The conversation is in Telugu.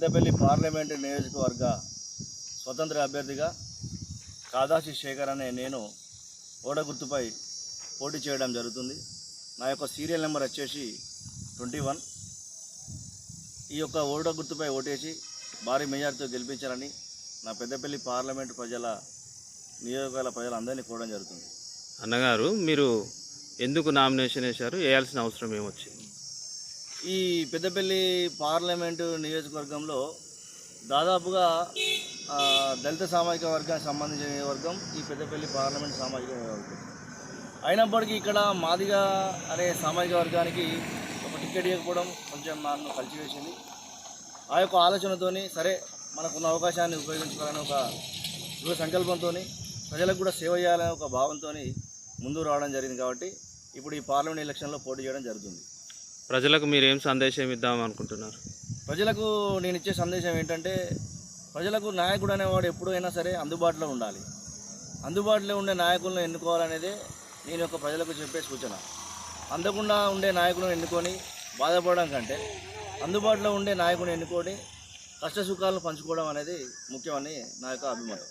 పెద్దపల్లి పార్లమెంటు నియోజకవర్గ స్వతంత్ర అభ్యర్థిగా కాదాసి శేఖర్ అనే నేను ఓడ గుర్తుపై పోటీ చేయడం జరుగుతుంది. నా యొక్క సీరియల్ నెంబర్ వచ్చేసి ట్వంటీ వన్. ఈ యొక్క ఓడ గుర్తుపై ఓటేసి భారీ మెజార్టీతో గెలిపించాలని నా పెద్దపల్లి పార్లమెంటు ప్రజల నియోజకవర్గాల ప్రజలందరినీ కోరడం జరుగుతుంది. అన్నగారు మీరు ఎందుకు నామినేషన్ వేశారు? వేయాల్సిన అవసరం ఏమొచ్చింది? ఈ పెద్దపల్లి పార్లమెంటు నియోజకవర్గంలో దాదాపుగా దళిత సామాజిక వర్గానికి సంబంధించిన వర్గం ఈ పెద్దపల్లి పార్లమెంట్ సామాజిక వర్గం. అయినప్పటికీ ఇక్కడ మాదిగా అనే సామాజిక వర్గానికి ఒక టికెట్ ఇవ్వకపోవడం కొంచెం నన్ను కలిసివేసింది. ఆ యొక్క ఆలోచనతోని సరే మనకున్న అవకాశాన్ని ఉపయోగించుకోవాలని ఒక దృఢ సంకల్పంతో ప్రజలకు కూడా సేవ చేయాలనే ఒక భావంతో ముందుకు రావడం జరిగింది కాబట్టి ఇప్పుడు ఈ పార్లమెంట్ ఎలక్షన్లో పోటీ చేయడం జరుగుతుంది. ప్రజలకు మీరు ఏం సందేశం ఇద్దాం అనుకుంటున్నారు? ప్రజలకు నేను ఇచ్చే సందేశం ఏంటంటే ప్రజలకు నాయకుడు అనేవాడు ఎప్పుడైనా సరే అందుబాటులో ఉండాలి. అందుబాటులో ఉండే నాయకులను ఎన్నుకోవాలనేదే నేను యొక్క ప్రజలకు చెప్పే సూచన. అందకుండా ఉండే నాయకులను ఎన్నుకొని బాధపడడం కంటే అందుబాటులో ఉండే నాయకుని ఎన్నుకొని కష్ట సుఖాలను పంచుకోవడం అనేది ముఖ్యమని నా యొక్క అభిమానం